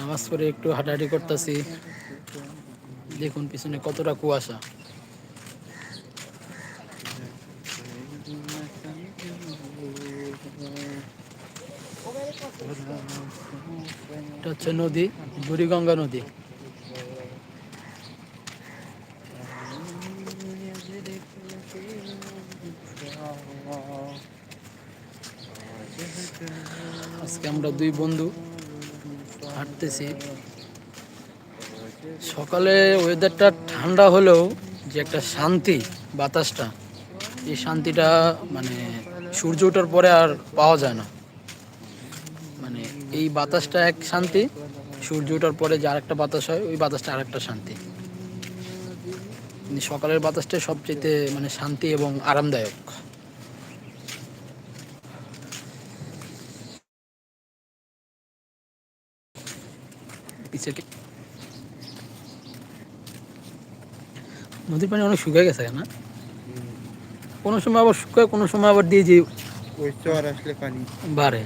নামাজ পড়ে একটু হাঁটাহাঁটি করতেছি। দেখুন, পিছনে কতটা কুয়াশা। এটা হচ্ছে নদী, বুড়িগঙ্গা নদী। আজকে আমরা দুই বন্ধু হাঁটতেছি সকালে ওয়েদারটা ঠান্ডা হলেও যে একটা শান্তি, বাতাসটা, এই শান্তিটা মানে সূর্য ওঠার পরে আর পাওয়া যায় না। মানে এই বাতাসটা এক শান্তি, সূর্য ওঠার পরে যে আরেকটা বাতাস হয়, ওই বাতাসটা আরেকটা শান্তি। মানে সকালের বাতাসটা সবচেয়ে মানে শান্তি এবং আরামদায়ক। পিছে নদীর পানি অনেক শুকিয়ে গেছে না কোনো সময় আবার শুকায় কোনো সময় আবার দিয়ে যে আসলে পানি। বাড়ে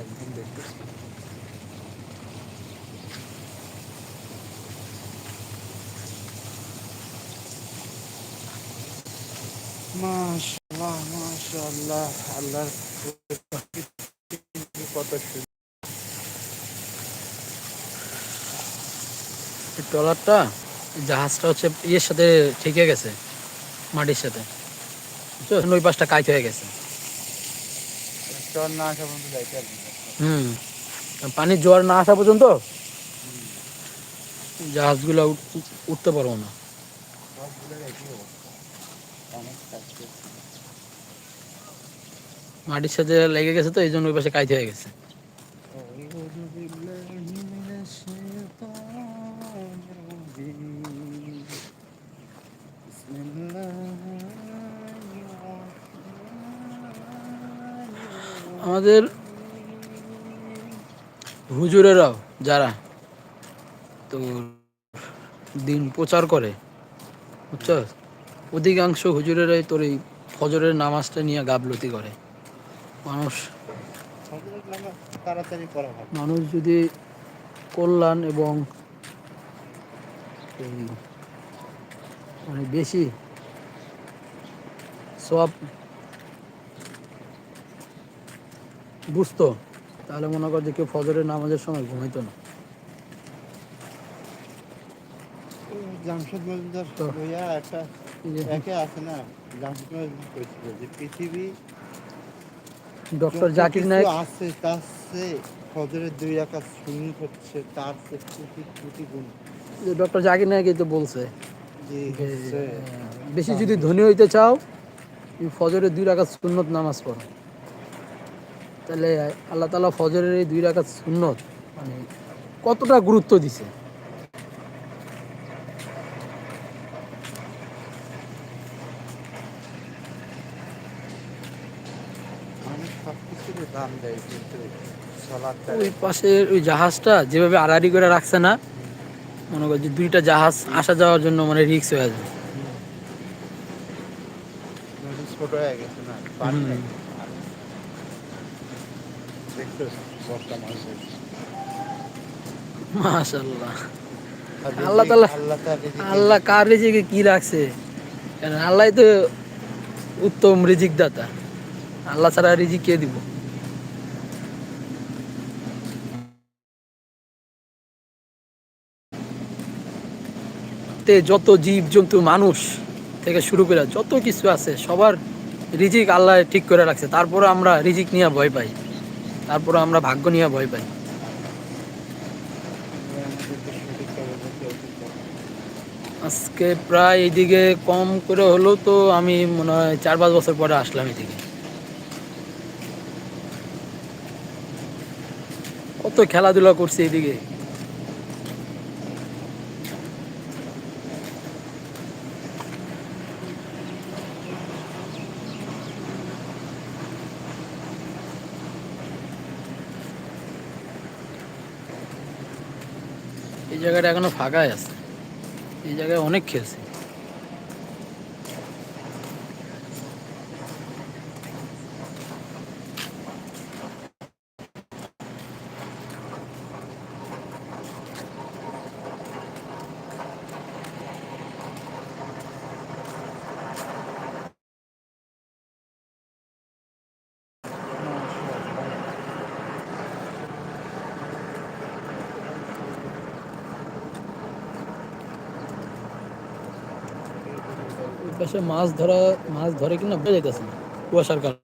একদিন দেখতেছি মাশাআল্লাহ মাশাআল্লাহ আল্লাহর কত সুন্দর এই জাহাজটা হচ্ছে ইয়ের সাথে ঠেকে গেছে, মাটির সাথে ওই পাশটা কাইট হয়ে গেছে। হুম পানির জোয়ার না আসা পর্যন্ত জাহাজগুলো উঠ- উঠতে পারব না। মাটির সাথে লেগে গেছে তো, এই জন্য ওই পাশে কাইট হয়ে গেছে আমাদের হুজুরেরাও যারা তো দিন প্রচার করে বুঝছ অধিকাংশ হুজুরেরাই তোর এই ফজরের নামাজটা নিয়ে গাবলতি করে। মানুষ মানুষ যদি কল্যাণ এবং মানে বেশি সব বুঝতো তাহলে মনে কর যে কেউ ফজরের নামাজের সময় ঘুমাইতো না। জামশেদ মজুমদার ভাইয়া একটা একে আছে না জামশেদ মজুমদার কইছিল যে পৃথিবী ডক্টর জাকির নায়ক। আছে তার ফজরের দুই শূন্য হচ্ছে তার চেয়ে কোটি কোটি গুণ। ডক্টর জাকির নায়কই তো বলছে। যে যে, হচ্ছে। আহ, বেশি যদি ধনী হইতে চাও ফজরের দুই রাকাত সুন্নত নামাজ পড়ো। তাহলে আল্লাহ তালা ফজরের এই দুই রাকাত সুন্নত মানে কতটা গুরুত্ব দিছে ওই পাশের ওই জাহাজটা যেভাবে আড়াআড়ি করে রাখছে না মনে কর যে দুইটা জাহাজ আসা যাওয়ার জন্য মানে রিক্স হয়ে যায় ছোট হয়ে গেছে না আল্লাহ তাআলা- কার রিজিকে কি রাখছে? কারণ তো উত্তম রিজিক দাতা। আল্লাহ ছাড়া রিজিক কে দিব? তে যত জীব জন্তু মানুষ থেকে শুরু করে যত কিছু আছে সবার রিজিক আল্লাহ ঠিক করে রাখছে। তারপরে আমরা রিজিক নিয়ে ভয় পাই। তারপরে আমরা ভাগ্য নিয়ে ভয় পাই। আজকে প্রায় এইদিকে কম করে হলো তো আমি মনে হয় চার পাঁচ বছর পরে আসলাম এদিকে কত খেলাধুলা করছি এদিকে এই জায়গাটা এখনও ফাঁকাই আছে। এই জায়গায় অনেক খেলছি। ওই মাছ ধরা, মাছ ধরে কিনা বোঝা যাইতেছে না, কুয়াশার কারণে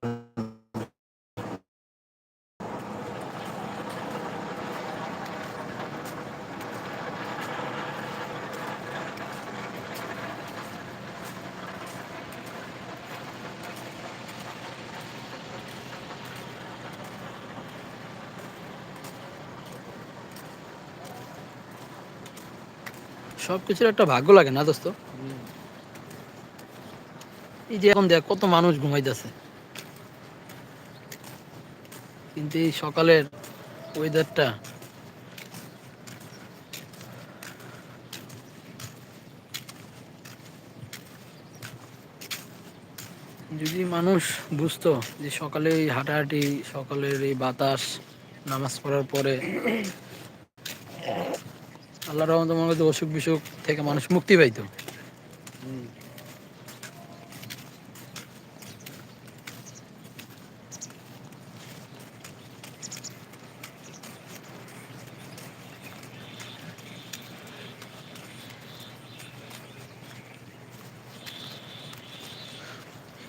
সব কিছুর একটা ভাগ্য লাগে না দোস্ত। এই যে এখন দেখ কত মানুষ ঘুমাইতেছে। কিন্তু এই সকালের ওয়েদারটা যদি মানুষ বুঝতো যে সকালে এই হাঁটাহাঁটি, সকালের এই বাতাস, নামাজ পড়ার পরে আল্লাহ রহমত মনে অসুখ বিসুখ থেকে মানুষ মুক্তি পাইতো।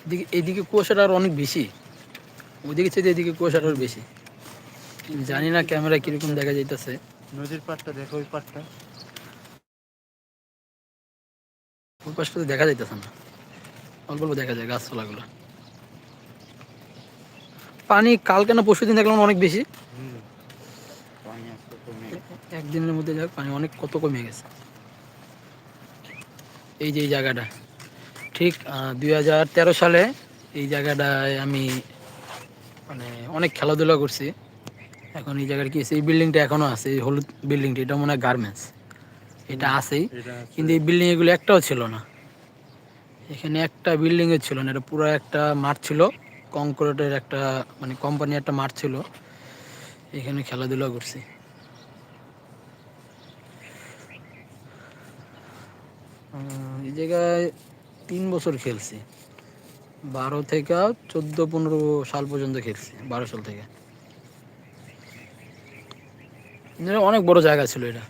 এদিকে এদিকে কুয়াশাটা আর অনেক বেশি। ওইদিকে চেয়ে এদিকে কুয়াশাটা আর বেশি। জানি না ক্যামেরা কীরকম দেখা যাইতেছে। নদীর পাড়টা দেখো ওই পাড়টা। ওই পাশটা তো দেখা যাইতেছে না। অল্প অল্প দেখা যায় গাছপালাগুলো। পানি কালকে না পরশু দিন দেখলাম অনেক বেশি। একদিনের মধ্যে যাক পানি অনেক কত কমে গেছে। এই যে এই জায়গাটা। ঠিক দুই হাজার তেরো সালে এই জায়গাটায় আমি মানে অনেক খেলাধুলা করছি। এখন এই জায়গার কি এই বিল্ডিংটা এখনও আছে এই হলুদ বিল্ডিংটা এটা মনে হয় গার্মেন্টস। এটা আছেই কিন্তু এই বিল্ডিং এগুলো একটাও ছিল না। এখানে একটা বিল্ডিং এর ছিল না এটা পুরো একটা মাঠ ছিল কংক্রিটের একটা মানে কোম্পানি একটা মাঠ ছিল। এখানে খেলাধুলা করছি। এই জায়গায় তিন বছর খেলছি। বারো থেকে চোদ্দ, পনেরো সাল পর্যন্ত খেলছি, বারো সাল থেকে। অনেক বড় জায়গা ছিল এটা।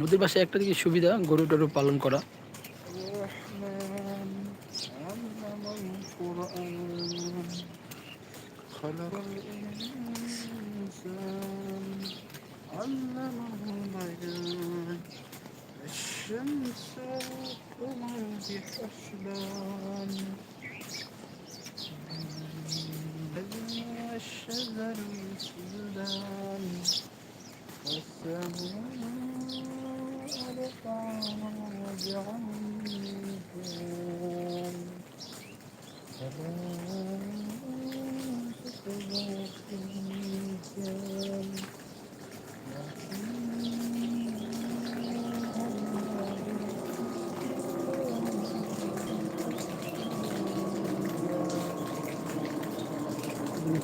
নদীর পাশে একটা দিকে সুবিধা? গরু টরু পালন করা।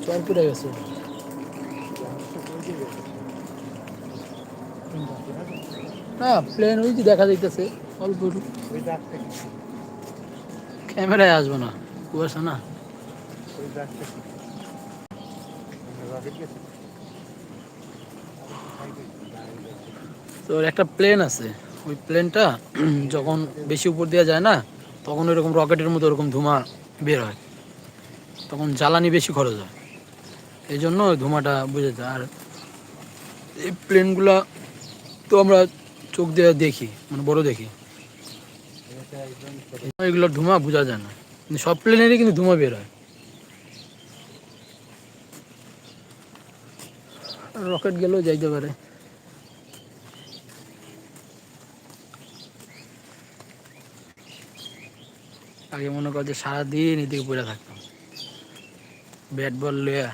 চর পুরে গেছে। না প্লেন ওই যে দেখা যাইতেছে, অল্প ক্যামেরায় আসব না, কুয়াশা না। ওই দাগটা কি রকেট গেছে তো একটা প্লেন আছে, ওই প্লেনটা যখন বেশি উপর দেওয়া যায় না, তখন ওইরকম রকেটের মতো ওরকম ধোঁয়া বের হয়। তখন জ্বালানি বেশি খরচ হয়। এই জন্য ধোঁয়াটা বুঝে যায় আর এই প্লেনগুলা তো আমরা চোখ দিয়ে দেখি মানে বড় দেখি। এগুলোর ধোঁয়া বোঝা যায় না। সব প্লেনেরই কিন্তু ধোঁয়া বের হয়। রকেট গেলেও যাইতে পারে। আগে মনে কর যে সারাদিন এদিকে পড়ে থাকতাম। ব্যাট বল লইয়া।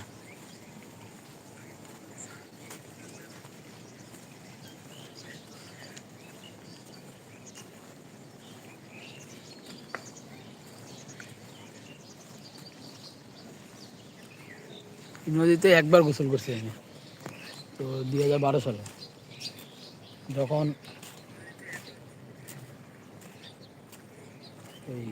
নদীতে একবার গোসল করছি আমি। তো দুই হাজার বারো সালে। যখন এই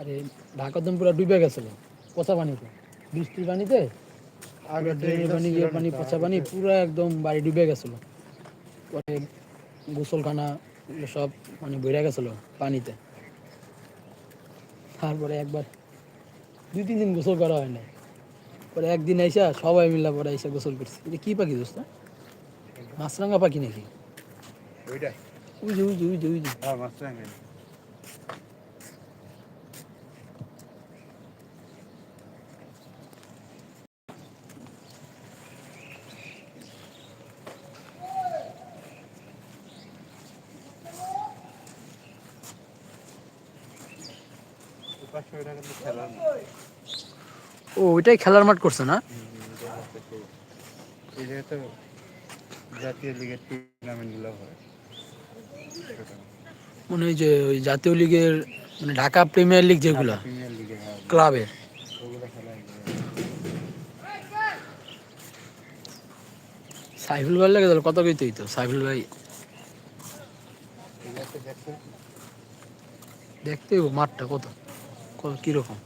আরে ঢাকার পুরো ডুবে গেছিল পচা পানিতে। বৃষ্টির পানিতে আগে ড্রেনের পানি ইয়ে পানি পচা পানি পুরো একদম বাড়ি ডুবে গেছিল। পরে গোসলখানা সব মানে বেড়ে গেছিল পানিতে। তারপরে একবার দুই তিন দিন গোসল করা হয় না পরে একদিন আইসা সবাই মিলে পরে আইসা গোসল করছি। এটা কী পাখি দোস্ত? মাছরাঙা পাখি নাকি? ওইটা উই যে উই যে উই যে উই যে হ্যাঁ মাছরাঙা পাঁচশো টাকা কিন্তু খেলার না ও ওইটাই খেলার মাঠ করছে না? জাতীয় লিগের টুর্নামেন্টগুলো হয়। মানে ওই যে ওই জাতীয় লিগের মানে ঢাকা প্রিমিয়ার লিগ যেগুলো ক্লাবের। সাইফুল ভাই লাগে তাহলে কত কইতেই তো সাইফুল ভাই। দেখতে। মাঠটা কত? কত কীরকম?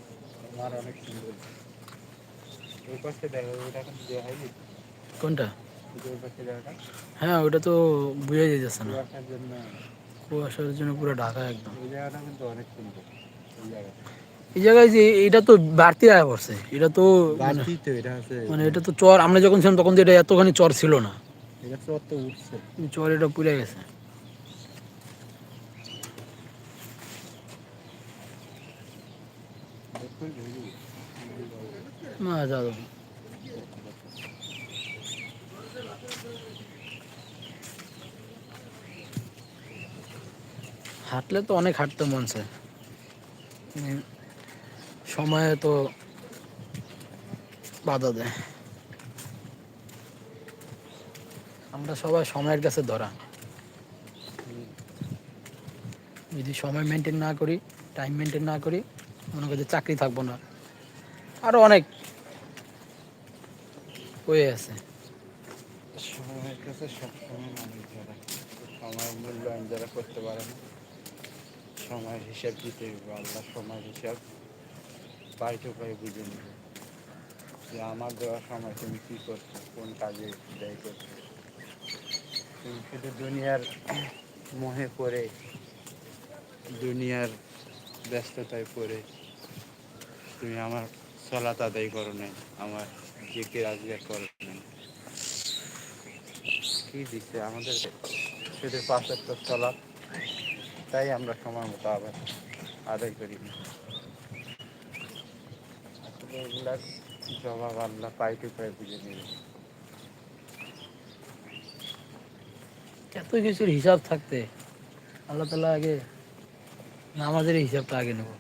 কোনটা? হ্যাঁ ওইটা তো বুঝে যেতেছে না। কুয়াশার জন্য। পুরো ঢাকা একদম। এই জায়গায় যে এটা তো বাড়তি আয় পড়ছে। এটা তো মানে এটা মানে এটা তো চর আমরা যখন ছিলাম তখন তো এটা এতখানি চর ছিল না। চর চর এটা পুড়ে গেছে। দেখুন। না হাঁটলে তো অনেক হাঁটতে মন চায়। উম, সময়ে তো বাধা দেয়। আমরা সবাই সময়ের কাছে ধরা। যদি সময় মেনটেন না করি টাইম মেনটেন না করি মনে করি চাকরি থাকব না। আরও অনেক হয়ে আছে? সময়ের কাছে সবসময় মানুষ যারা সময়ের মূল্যায়ন যারা করতে পারে না, সময়ের হিসাব দিতে আল্লাহ সময়ের হিসাব পাইতে পাই বুঝে নেবে যে আমার দেওয়া সময় তুমি কী করছ, কোন কাজে ব্যয় করছ। তুমি শুধু দুনিয়ার মোহে পড়ে, দুনিয়ার ব্যস্ততায় পড়ে তুমি আমার সলাত আদায় করো নাই, আমার কি দিচ্ছে? আমাদের শুধু চলা তাই আমরা সময় মতো আবার আদায় করি আসলে এগুলার জবাব আল্লাহ পাইতে পাই বুঝে নেবে। এত কিছুর হিসাব থাকতে আল্লাহ তালা আগে নামাজের হিসাবটা আগে নেব।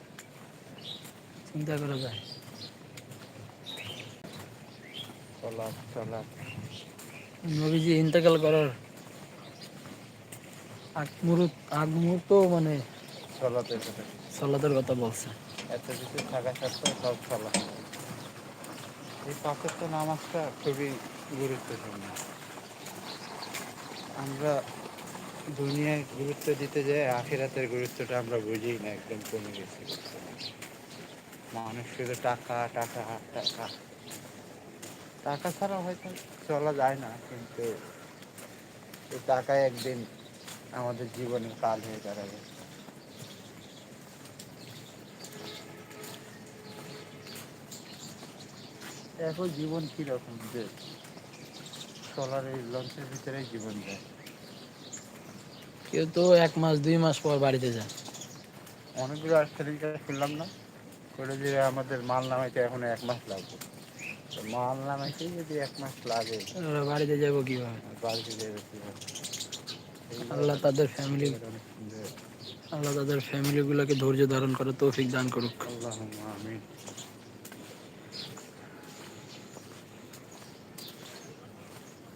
চিন্তা করা যায় চলা চলা নবীজি ইন্তেকাল করার আগ মুহূর্ত আগ মুহূর্ত মানে চলাতে কথা সলাতের কথা বলছে। এত কিছু থাকা সত্ত্বেও সব এই নামাজটা খুবই গুরুত্বপূর্ণ। আমরা দুনিয়ায় গুরুত্ব দিতে যাই আখেরাতের গুরুত্বটা আমরা বুঝি না একদম কমে গেছে। মানুষ শুধু টাকা টাকা টাকা। টাকা ছাড়া হয়তো চলা যায় না কিন্তু টাকা একদিন আমাদের জীবনে কাল হয়ে দাঁড়াবে। এখন জীবন কীরকম যে সোলার এই লঞ্চের ভিতরে জীবন যায়? কেউ তো এক মাস দুই মাস পর বাড়িতে যায়। অনেকগুলো আর্থিক শুনলাম না করে দিয়ে আমাদের মাল নামাইতে এখন এক মাস লাগবে। মাল যদি এক মাস লাগে। বাড়িতে যাব কীভাবে? বাড়িতে যাবে কীভাবে? আল্লাহ তাদের ফ্যামিলি আল্লাহ তাদের ফ্যামিলিগুলোকে ধৈর্য ধারণ করে তৌফিক দান করুক। আমিন।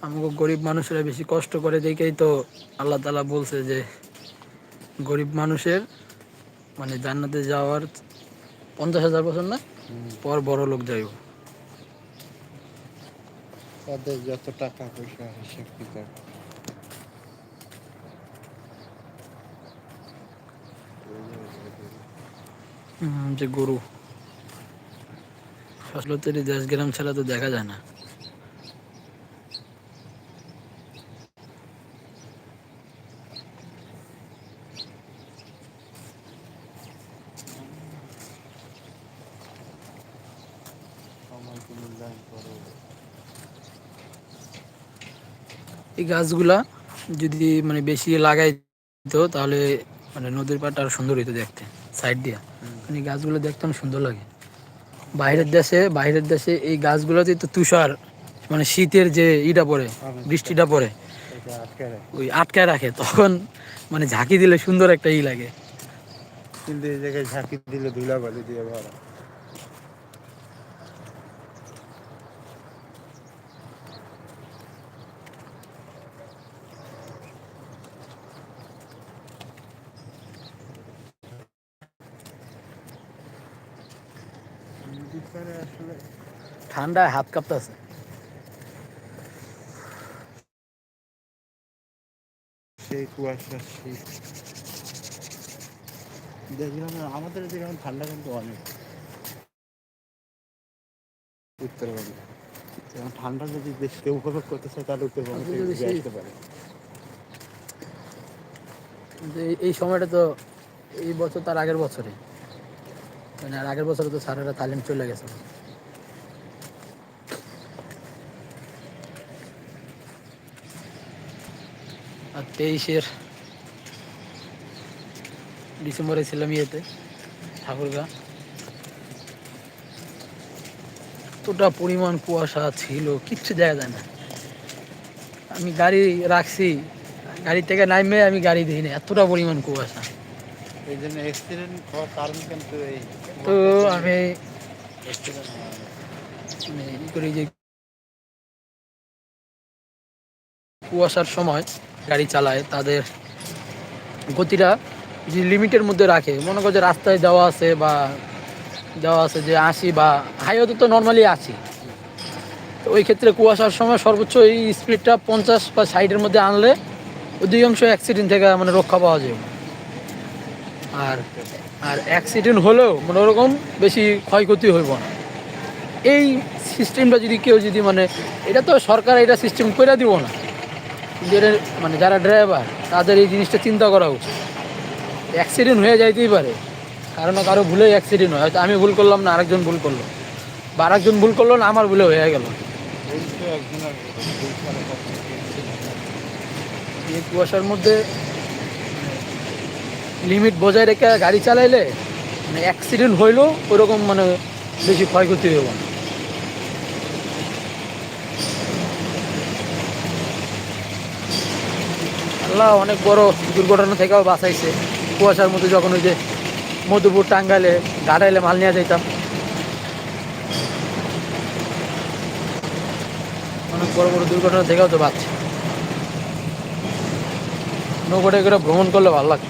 আমাকে গরিব মানুষেরা বেশি কষ্ট করে দেখেই তো আল্লাহ তালা বলছে যে গরিব মানুষের মানে জান্নাতে যাওয়ার পঞ্চাশ হাজার বছর না? পর বড় লোক যাইব। তাদের যত টাকা পয়সা হিসেব কিতাব যে গরু। ফসল তৈরি দেশ গ্রাম ছাড়া তো দেখা যায় না সময়কে মূল্যায়ন করো এই গাছগুলা যদি মানে বেশি লাগাই তো তাহলে মানে নদীর পাড়টা আরও সুন্দর হইতো দেখতে সাইড দিয়া। মানে গাছগুলো দেখতাম সুন্দর লাগে। বাইরের দেশে বাইরের দেশে এই গাছগুলোতে তো তুষার মানে শীতের যে ইটা পড়ে বৃষ্টিটা পড়ে ওই আটকায় রাখে তখন মানে ঝাঁকি দিলে সুন্দর একটা ই লাগে। কিন্তু এই জায়গায় ঝাঁকি দিলে ধুলা বালি দিয়ে ভরা। ঠান্ডায় হাত কাঁপতেছে। সেই কুয়াশা শীত দেখলাম আমাদের এখন ঠান্ডা কিন্তু অনেক। উত্তরবঙ্গে এখন ঠান্ডা যদি বেশি কেউ উপভোগ করতে চায় তাহলে উত্তরবঙ্গে আসতে পারে এই সময়টা তো এই বছর তার আগের বছরে মানে আর আগের বছরে তো স্যারেরা তালিম চলে গেছে। আর তেইশের ডিসেম্বরে ছিলাম ইয়েতে, ঠাকুরগা। এতটা পরিমাণ কুয়াশা ছিল, কিচ্ছু দেখা যায় না। আমি গাড়ি রাখছি, গাড়ি থেকে নামে আমি গাড়ি দিই না এতটা পরিমাণ কুয়াশা। এই জন্য অ্যাক্সিডেন্ট হওয়ার কারণ কিন্তু এই। তো আমি কুয়াশার সময় গাড়ি চালায়, তাদের গতিটা যে লিমিটের মধ্যে রাখে, মনে করো যে রাস্তায় যাওয়া আছে বা দেওয়া আছে যে আশি বা হাইওয়েতে তো নর্মালি আশি তো ওই ক্ষেত্রে কুয়াশার সময় সর্বোচ্চ এই স্পিডটা পঞ্চাশ বা ষাটের মধ্যে আনলে অধিকাংশ অ্যাক্সিডেন্ট থেকে মানে রক্ষা পাওয়া যায়। আর আর অ্যাক্সিডেন্ট হলেও মানে ওরকম বেশি ক্ষয়ক্ষতি হইব না। এই সিস্টেমটা যদি কেউ যদি মানে এটা তো সরকার এটা সিস্টেম করে দিব না। এটা মানে যারা ড্রাইভার তাদের এই জিনিসটা চিন্তা করা উচিত। অ্যাক্সিডেন্ট হয়ে যাইতেই পারে। কারণ কারও ভুলে অ্যাক্সিডেন্ট হয়। হয়তো আমি ভুল করলাম না, আরেকজন ভুল করল। বা আরেকজন ভুল করল না, আমার ভুলে হয়ে গেল। কুয়াশার মধ্যে লিমিট বজায় রেখে গাড়ি চালাইলে মানে অ্যাক্সিডেন্ট হইলেও ওরকম মানে বেশি ক্ষয়ক্ষতি হইব না। আল্লাহ অনেক বড় দুর্ঘটনা থেকেও বাঁচাইছে। কুয়াশার মধ্যে যখন ওই যে মধুপুর টাঙ্গাইলে গাড়াইলে মাল নিয়ে যাইতাম। অনেক বড় বড় দুর্ঘটনা থেকেও তো বাঁচছে। নৌকোটে করে ভ্রমণ করলে ভালো লাগে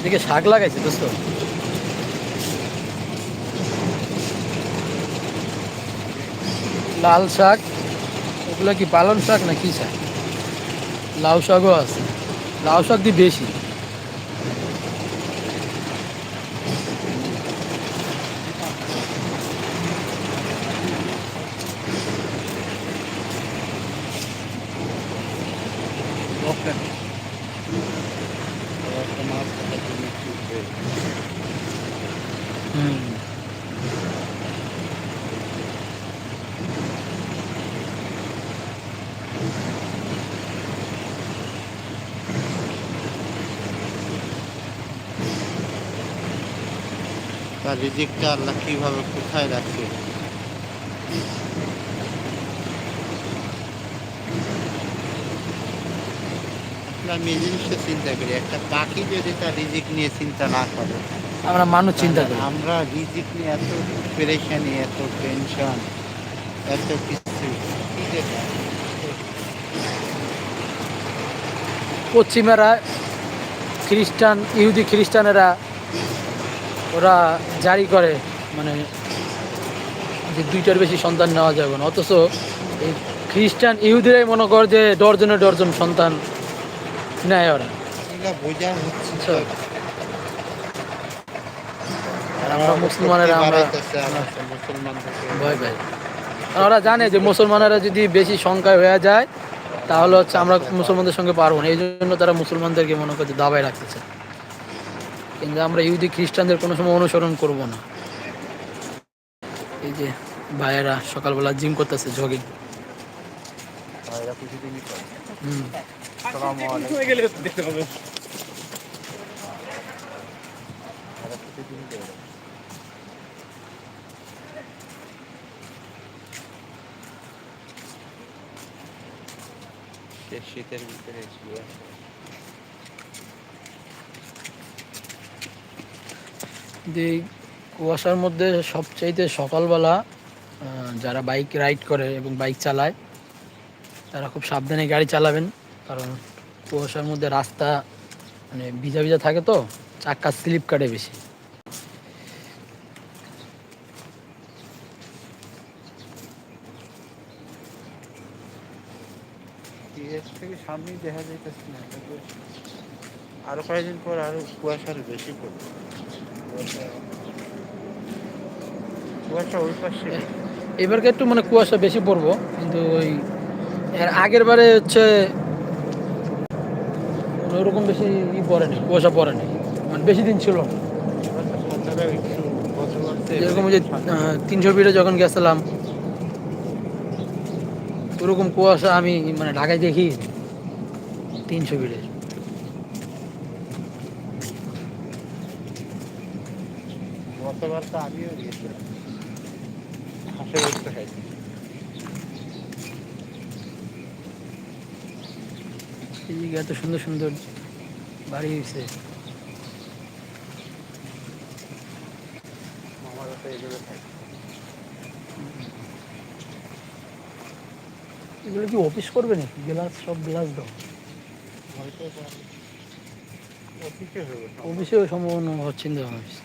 এদিকে শাক লাগাইছে, দোস্ত। লাল শাক, ওগুলো কি পালন শাক না কি শাক? লাউ শাকও আছে। লাউ শাক দিয়ে বেশি। রিজিকটা আল্লাহ কীভাবে কোথায় আসলে আমি এই জিনিসটা চিন্তা করি একটা পাখি যদি তার রিজিক নিয়ে চিন্তা না করে আমরা মানুষ চিন্তা করি। আমরা রিজিক নিয়ে এত পেরেশানি এত টেনশন এত কিছু পশ্চিমেরা খ্রিস্টান ইহুদি খ্রিস্টানেরা ওরা জারি করে মানে যে দুইটার বেশি সন্তান নেওয়া যাবে না। অথচ এই খ্রিস্টান ইহুদিরাই মনে কর যে ডর্জনে ডর্জন সন্তান নেয় ওরা। আচ্ছা। আর আমরা মুসলমানেরা আমরা বাড়াইতেছে আমার মুসলমানদেরকে। ভয় পাই। ওরা জানে যে মুসলমানেরা যদি বেশি সংখ্যায় হয়ে যায় তাহলে হচ্ছে আমরা মুসলমানদের সঙ্গে পারব না। এই জন্য তারা মুসলমানদেরকে মনে করছে দাবায় রাখতেছে। কিন্তু আমরা ইহুদি খ্রিস্টানদের কোনো সময় অনুসরণ করব না। এই যে ভাইয়েরা সকালবেলা জিম করতেছে জগিং হুম। আসসালামু আলাইকুম গেলে দেখতে পাবে ভাইরা প্রতিদিনই করে সে শীতের ভিতরে শুয়ে আছে। যে এই কুয়াশার মধ্যে সবচাইতে সকালবেলা যারা বাইক রাইড করে এবং বাইক চালায়, তারা খুব সাবধানে গাড়ি চালাবেন। কারণ কুয়াশার মধ্যে রাস্তা মানে ভিজা ভিজা থাকে তো, চাক্কা স্লিপ কাটে বেশি। সামনেই দেখা যাইতেছে না আরও কয়েকদিন পর আরও কুয়াশার বেশি পড়বে কুয়াশা কুয়াশা ওই পাশে এবারকে একটু মানে কুয়াশা বেশি পড়ব, কিন্তু ওই এর আগের বারে হচ্ছে ওরকম বেশি ই পড়েনি, কুয়াশা পড়েনি। মানে বেশি দিন ছিল ওই যে তিনশো ফিটে যখন গেছিলাম, ওরকম কুয়াশা আমি মানে ঢাকায় দেখি তিনশো ফিটে। গতবার তো আমিও গিয়েছিলাম। হাসে খাইছি এত সুন্দর সুন্দর বাড়ি হয়েছে তো এগুলো এগুলো কি অফিস করবে নাকি? গ্লাস সব গ্লাস দাও। অফিসে অফিসেও সম্ভাবনা হচ্ছে না অফিস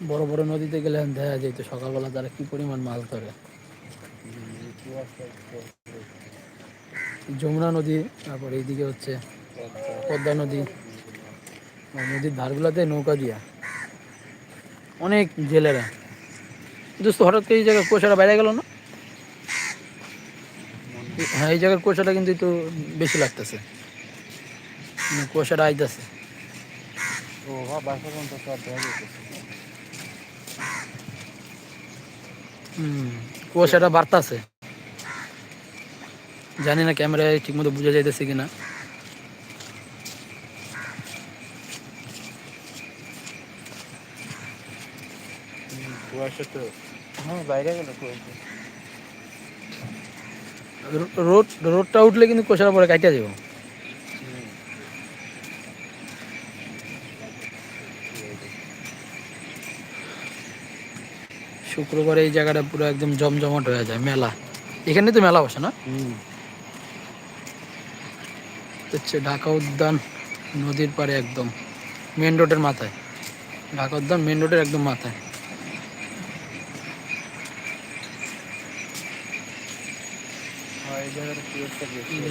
বড় বড় নদীতে গেলে দেখা যেত সকালবেলা তারা কি পরিমাণ মাছ ধরে? যমুনা নদী, তারপর এইদিকে হচ্ছে পদ্মা নদী নদীর ধারগুলোতে নৌকা দিয়া। অনেক জেলেরা। দোস্ত, হঠাৎ করে এই জায়গায় কুয়াশাটা বাইরে গেল না? হ্যাঁ এই জায়গার কুয়াশাটা কিন্তু একটু বেশি লাগতেছে। মানে কুয়াশাটা আইতেছে পর্যন্ত তো আর দেখা যেতেছে হুম কুয়াশাটা বাড়তাছে। জানি না ক্যামেরায় ঠিকমতো বোঝা যাইতেছে কিনা। কুয়াশা তো। হ্যাঁ বাইরে গেল কুয়াশা। রোড রোডটা উঠলে কিন্তু কুয়াশাটা পরে কাটিয়া যাব শুক্রবারে এই জায়গাটা পুরো একদম জমজমাট হয়ে যায় মেলা। এখানে তো মেলা বসে না? হুম। হচ্ছে ঢাকা উদ্যান নদীর পাড়ে একদম মেন রোডের মাথায়। ঢাকা উদ্যান মেন রোডের একদম মাথায়। হ্যাঁ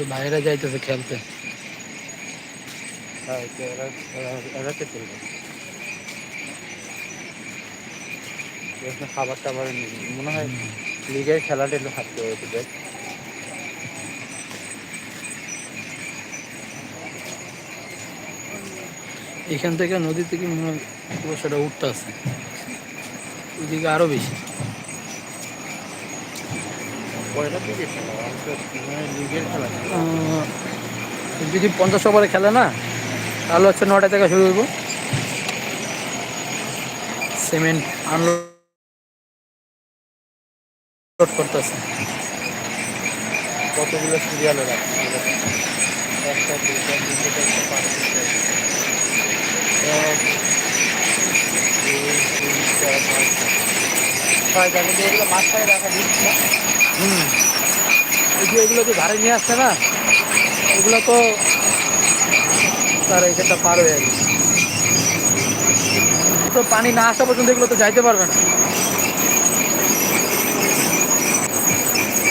বাইরে যাইতেছে খেলতে হ্যাঁ এটা এরা এরা- এরাতে চলবে এখানে খাবার টাবার মনে হয় লিগের খেলাটা একটু হাঁটতে হয়েছে দেখ এখান থেকে নদী থেকে মনে হয় কুয়াশাটা উঠতে আছে ওইদিকে আরও বেশি। যদি পঞ্চাশ ওভারে খেলে না তাহলে হচ্ছে নটা থেকে শুরু হইব। সিমেন্ট আনলোড করতেছে। কতগুলো সিরিয়ালে রাখছে একটা দুটা তিনটে চারটে পাঁচটা এক দুই তিন চার পাঁচটা ছয়টা কিন্তু এগুলো মাঝখানে রাখা দিচ্ছি না হুম। এই যে এগুলো যে ঘাড়ে নিয়ে আসছে না এগুলো তো তার এখানটা পার হয়ে গেছে। তো পানি না আসা পর্যন্ত এগুলো তো যাইতে পারবে না।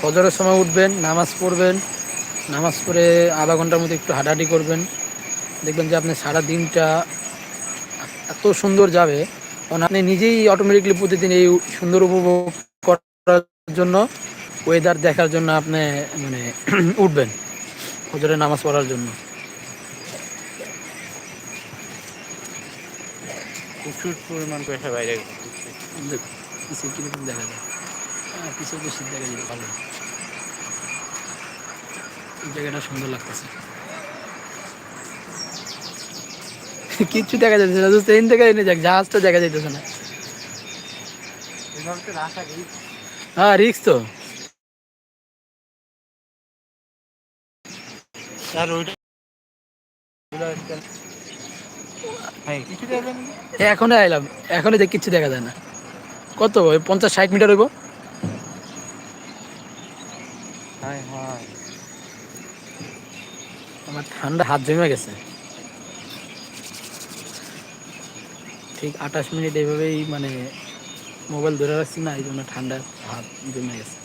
ফজরের সময় উঠবেন নামাজ পড়বেন নামাজ পড়ে আধা ঘণ্টার মধ্যে একটু হাঁটাহাঁটি করবেন। দেখবেন যে আপনি সারা দিনটা এত সুন্দর যাবে। কারণ আপনি নিজেই অটোমেটিকলি প্রতিদিন এই সুন্দর উপভোগ করার জন্য ওয়েদার দেখার জন্য আপনি মানে উঠবেন ফজরে নামাজ পড়ার জন্য। প্রচুর পরিমাণ কুয়াশা বাইরে দেখা যায়। হ্যাঁ পিছে বেশি যায় ভালো। এই জায়গাটা সুন্দর লাগতেছে। কিচ্ছু দেখা যাচ্ছে না ট্রেন থেকে এনে যাক জাহাজটা দেখা যাইতেছে না। হ্যাঁ রিক্স তো। এখনই আইলাম এখনই দেখ কিচ্ছু দেখা যায় না। কত পঞ্চাশ ষাট মিটার হইব? আমার ঠান্ডা হাত জমে গেছে। ঠিক আঠাশ মিনিট এইভাবেই মানে মোবাইল ধরে রাখছি না এই জন্য ঠান্ডা হাত জমে গেছে।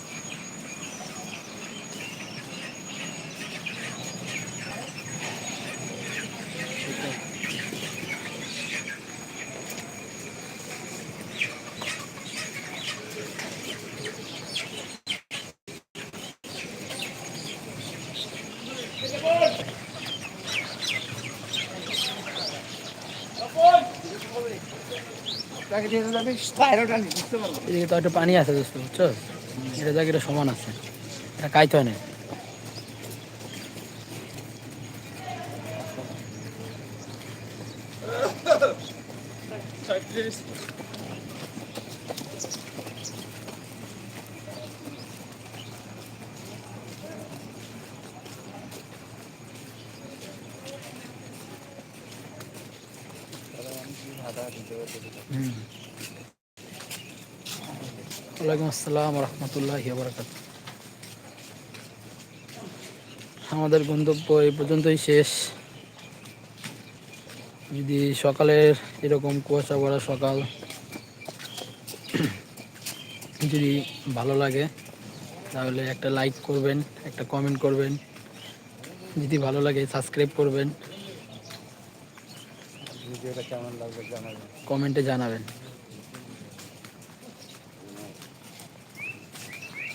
এদিকে তো একটা পানি আছে দোস্ত, বুঝছ? এটা জায়গাটা সমান আছে। এটা কাইতে হয় না। হুম। ওয়ালাইকুম আসসালাম রহমতুল্লাহ বারকাত আমাদের গন্তব্য এই পর্যন্তই শেষ। যদি সকালের এরকম কুয়াশা ভরা সকাল যদি ভালো লাগে তাহলে একটা লাইক করবেন একটা কমেন্ট করবেন। যদি ভালো লাগে সাবস্ক্রাইব করবেন। কমেন্টে জানাবেন ওই জায়গাটা মাঝখানটা কুয়াশা